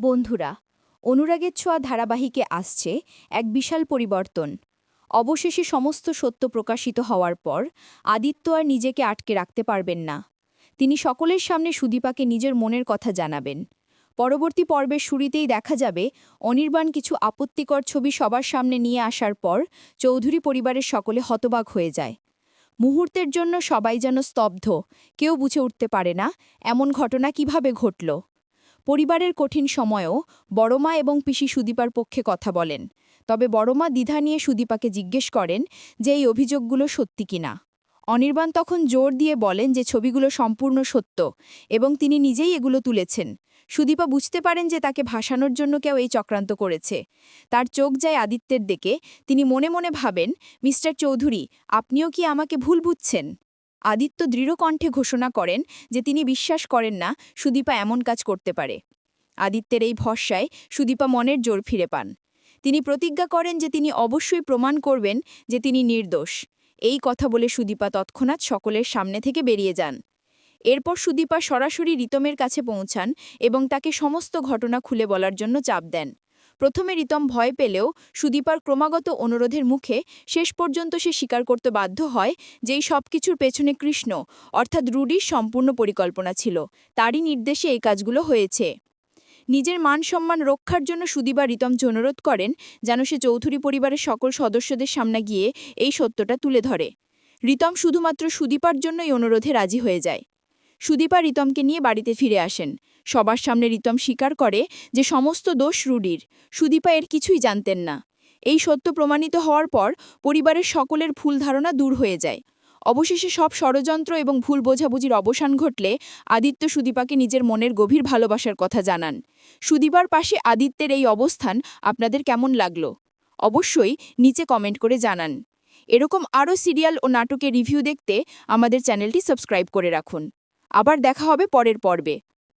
বন্ধুরা, অনুরাগের ছোঁয়া ধারাবাহিকে আসছে এক বিশাল পরিবর্তন। অবশেষে সমস্ত সত্য প্রকাশিত হওয়ার পর আদিত্য আর নিজেকে আটকে রাখতে পারবেন না। তিনি সকলের সামনে সুদীপাকে নিজের মনের কথা জানাবেন। পরবর্তী পর্বের শুরুতেই দেখা যাবে অনির্বাণ কিছু আপত্তিকর ছবি সবার সামনে নিয়ে আসার পর চৌধুরী পরিবারের সকলে হতবাক হয়ে যায়। মুহূর্তের জন্য সবাই যেন স্তব্ধ, কেউ বুঝে উঠতে পারে না, এমন ঘটনা কীভাবে ঘটল। পরিবারের কঠিন সময়েও বড়মা এবং পিসি সুদীপার পক্ষে কথা বলেন। তবে বড়মা দ্বিধা নিয়ে সুদীপাকে জিজ্ঞেস করেন যে এই অভিযোগগুলো সত্যি কিনা। অনির্বাণ তখন জোর দিয়ে বলেন যে ছবিগুলো সম্পূর্ণ সত্য এবং তিনি নিজেই এগুলো তুলেছেন। সুদীপা বুঝতে পারেন যে তাকে ভাসানোর জন্য কেউ এই চক্রান্ত করেছে। তার চোখ যায় আদিত্যের দিকে। তিনি মনে মনে ভাবেন, মিস্টার চৌধুরী, আপনিও কি আমাকে ভুল বুঝছেন? আদিত্য দৃঢ় কণ্ঠে ঘোষণা করেন যে তিনি বিশ্বাস করেন না সুদীপা এমন কাজ করতে পারে। আদিত্যের এই ভরসায় সুদীপা মনের জোর ফিরে পান। তিনি প্রতিজ্ঞা করেন যে তিনি অবশ্যই প্রমাণ করবেন যে তিনি নির্দোষ। এই কথা বলে সুদীপা তৎক্ষণাৎ সকলের সামনে থেকে বেরিয়ে যান। এরপর সুদীপা সরাসরি রিতমের কাছে পৌঁছান এবং তাকে সমস্ত ঘটনা খুলে বলার জন্য চাপ দেন। প্রথমে রিতম ভয় পেলেও সুদীপার ক্রমাগত অনুরোধের মুখে শেষ পর্যন্ত সে স্বীকার করতে বাধ্য হয় যেই সব কিছুর পেছনে কৃষ্ণ, অর্থাৎ রুডির সম্পূর্ণ পরিকল্পনা ছিল। তারই নির্দেশে এই কাজগুলো হয়েছে। নিজের মান সম্মান রক্ষার জন্য সুদীপা রিতমকে অনুরোধ করেন যেন সে চৌধুরী পরিবারের সকল সদস্যদের সামনে গিয়ে এই সত্যটা তুলে ধরে। রিতম শুধুমাত্র সুদীপার জন্যই অনুরোধে রাজি হয়ে যায়। সুদীপা রিতমকে নিয়ে বাড়িতে ফিরে আসেন। সবার সামনে রিতম স্বীকার করে যে সমস্ত দোষ রুডির। সুদীপা এর কিছুই জানতেন না। এই সত্য প্রমাণিত হওয়ার পর পরিবারের সকলের ভুল ধারণা দূর হয়ে যায়। অবশেষে সব ষড়যন্ত্র এবং ভুল বোঝাবুঝির অবসান ঘটলে আদিত্য সুদীপাকে নিজের মনের গভীর ভালোবাসার কথা জানান। সুদীপার পাশে আদিত্যের এই অবস্থান আপনাদের কেমন লাগল? অবশ্যই নিচে কমেন্ট করে জানান। এরকম আরও সিরিয়াল ও নাটকের রিভিউ দেখতে আমাদের চ্যানেলটি সাবস্ক্রাইব করে রাখুন। আবার দেখা হবে পরের পর্বে।